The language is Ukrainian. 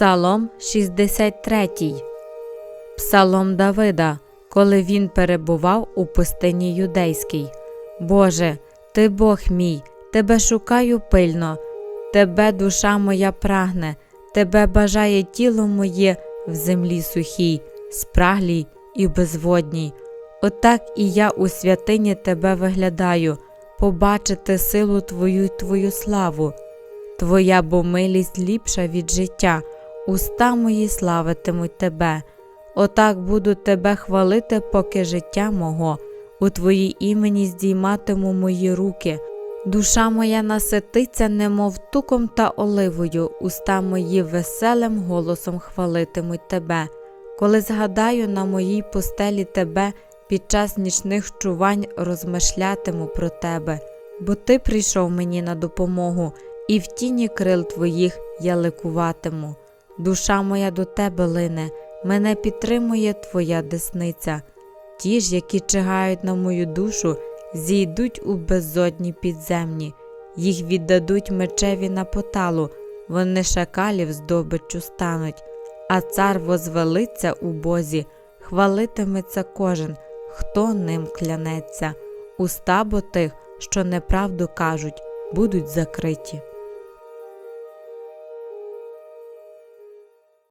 Псалом 63. Псалом Давида, коли він перебував у пустині юдейській. Боже, ти Бог мій, тебе шукаю пильно, тебе душа моя прагне, тебе бажає тіло моє в землі сухій, спраглій і безводній. Отак і я у святині тебе виглядаю, побачити силу твою й твою славу. Твоя бо милість ліпша від життя, уста мої славитимуть тебе. Отак буду тебе хвалити, поки життя мого, у твоїй імені здійматиму мої руки. Душа моя насититься, немов туком та оливою, уста мої веселим голосом хвалитимуть тебе. Коли згадаю на моїй постелі тебе, під час нічних чувань розмишлятиму про тебе, бо ти прийшов мені на допомогу, і в тіні крил твоїх я ликуватиму. Душа моя до тебе лине, мене підтримує твоя десниця. Ті ж, які чигають на мою душу, зійдуть у безодні підземні, їх віддадуть мечеві на поталу, вони шакалів здобиччю стануть, а цар возвелиться у Бозі, хвалитиметься кожен, хто ним клянеться. Уста бо тих, що неправду кажуть, будуть закриті.